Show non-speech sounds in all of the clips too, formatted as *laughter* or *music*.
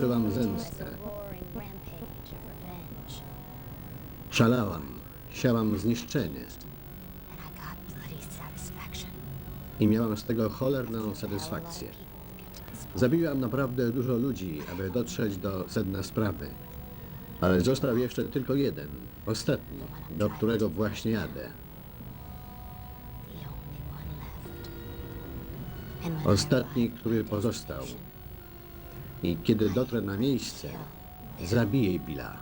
Czułam zemstę. Szalałam. Siałam zniszczenie. I miałam z tego cholerną satysfakcję. Zabiłam naprawdę dużo ludzi, aby dotrzeć do sedna sprawy. Ale został jeszcze tylko jeden, ostatni, do którego właśnie jadę. Ostatni, który pozostał. I kiedy dotrę na miejsce, zabiję Billa.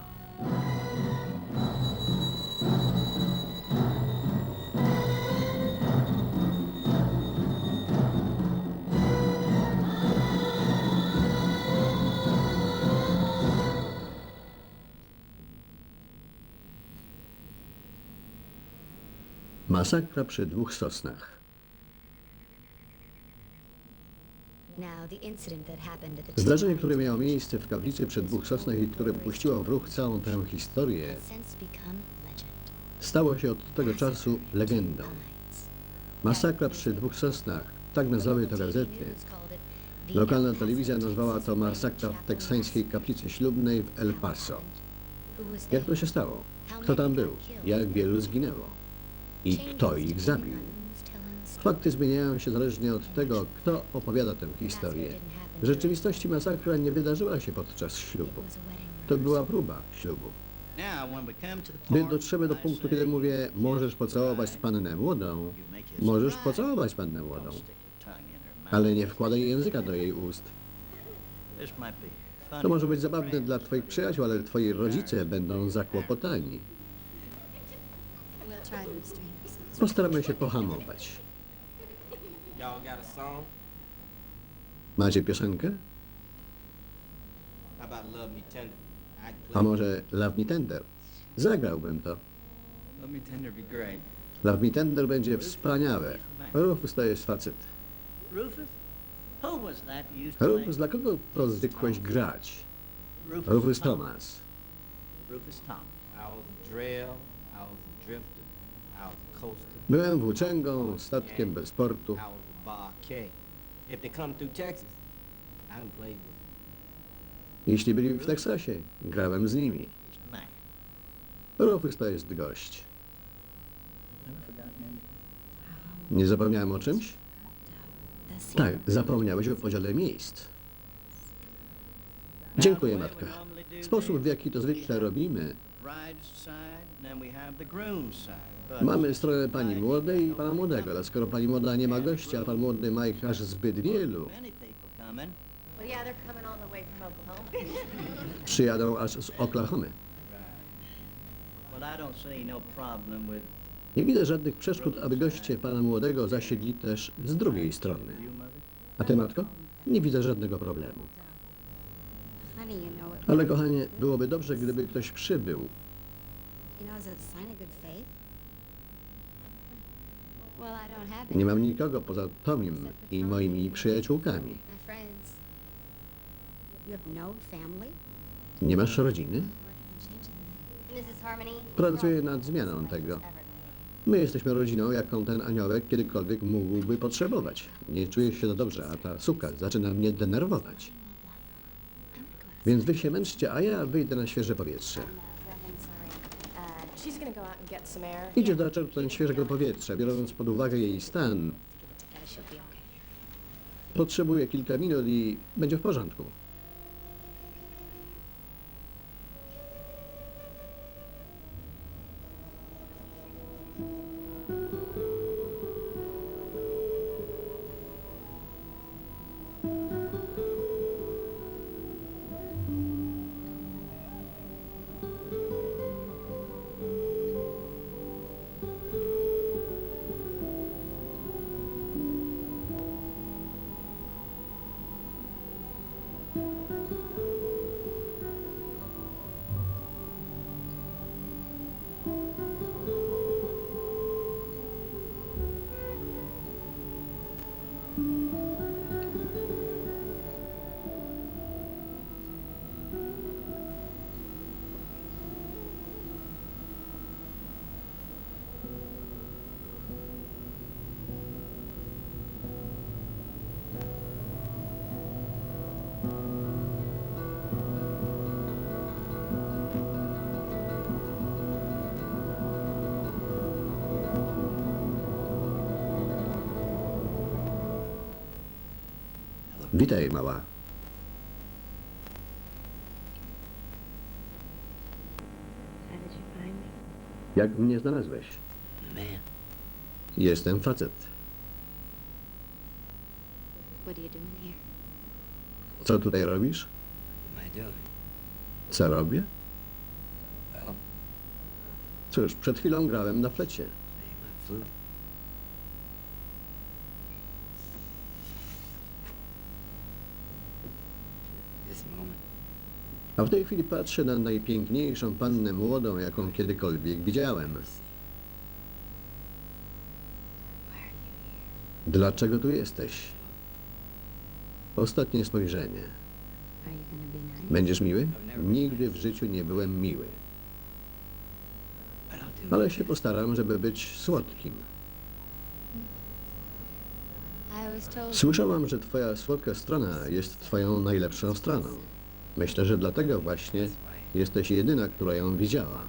Masakra przy dwóch sosnach. Zdarzenie, które miało miejsce w kaplicy przy dwóch sosnach i które puściło w ruch całą tę historię, stało się od tego czasu legendą. Masakra przy dwóch sosnach, tak nazwały to gazety. Lokalna El telewizja nazwała to masakra w teksańskiej kaplicy ślubnej w El Paso. Jak to się stało? Kto tam był? Jak wielu zginęło? I kto ich zabił? Fakty zmieniają się zależnie od tego, kto opowiada tę historię. W rzeczywistości masakra nie wydarzyła się podczas ślubu. To była próba ślubu. Gdy dotrzemy do punktu, kiedy mówię, możesz pocałować pannę młodą, możesz pocałować pannę młodą, ale nie wkładaj języka do jej ust. To może być zabawne dla twoich przyjaciół, ale twoi rodzice będą zakłopotani. Postaramy się pohamować. Y'all got a song? Macie piosenkę? How about Love Me Tender? A może Love Me Tender? Zagrałbym to. Let me tender be great. Love Me Tender będzie wspaniałe. Rufus to jest facet. Rufus? Who was that you used to Rufus, dla kogo to zwykłeś grać? Rufus, Rufus Thomas. Thomas. Rufus Thomas. I was a drill, I was a drifter, Byłem włóczęgą, statkiem bez portu. Jeśli byli w Teksasie, grałem z nimi. Rufus to jest gość. Nie zapomniałem o czymś? Tak, zapomniałeś o podziale miejsc. Dziękuję, matka. Sposób, w jaki to zwykle robimy, Mamy stronę pani młodej i pana młodego, ale skoro pani młoda nie ma gościa, a pan młody ma ich aż zbyt wielu, *laughs* przyjadą aż z Oklahomy. Well, I don't see no problem with Nie widzę żadnych przeszkód, aby goście pana młodego zasiedli też z drugiej strony. A ty, matko? Nie widzę żadnego problemu. Honey, you know, it, Ale kochanie, byłoby dobrze, gdyby ktoś przybył. you know, is it a sign of good faith? Well, I don't have Nie mam nikogo poza Tomim i moimi przyjaciółkami. My friends You have no family? Nie masz rodziny? Mrs. Harmony? Pracuję nad zmianą tego. My jesteśmy rodziną, jaką ten aniołek kiedykolwiek mógłby potrzebować. Nie czuję się to dobrze, a ta suka zaczyna mnie denerwować. Więc wy się męczcie, a ja wyjdę na świeże powietrze. Idzie zaczerpnąć świeżego powietrza, biorąc pod uwagę jej stan. Potrzebuje kilka minut i będzie w porządku. Witaj, mała. Jak mnie znalazłeś? Jestem facet. Co tutaj robisz? Co robię? Cóż, przed chwilą grałem na flecie. This moment, A w tej chwili patrzę na najpiękniejszą pannę młodą, jaką kiedykolwiek widziałem. Dlaczego tu jesteś? Ostatnie spojrzenie. Are you gonna be nice? Będziesz miły? Nigdy w życiu nie byłem miły. But I'll do Ale my się best. postaram, żeby być słodkim. Słyszałam, że twoja słodka strona jest twoją najlepszą stroną. Myślę, że dlatego właśnie jesteś jedyna, która ją widziała.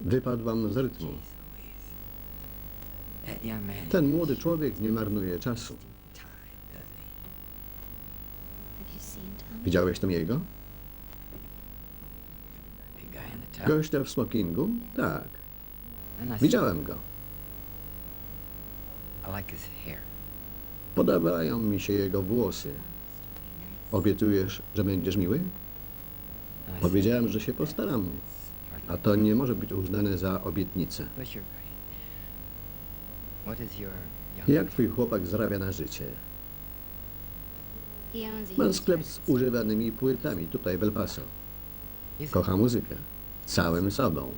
Wypadłam z rytmu. Ten młody człowiek nie marnuje czasu. Widziałeś Tomiego? Big Gościa w smokingu? Tak. Widziałem go. Podobają mi się jego włosy. Obiecujesz, że będziesz miły? Powiedziałem, że się postaram. A to nie może być uznane za obietnicę. Jak twój chłopak zarabia na życie? He owns a Ma used sklep z używanymi płytami tutaj w El Paso. Kocha muzykę. Całym sobą.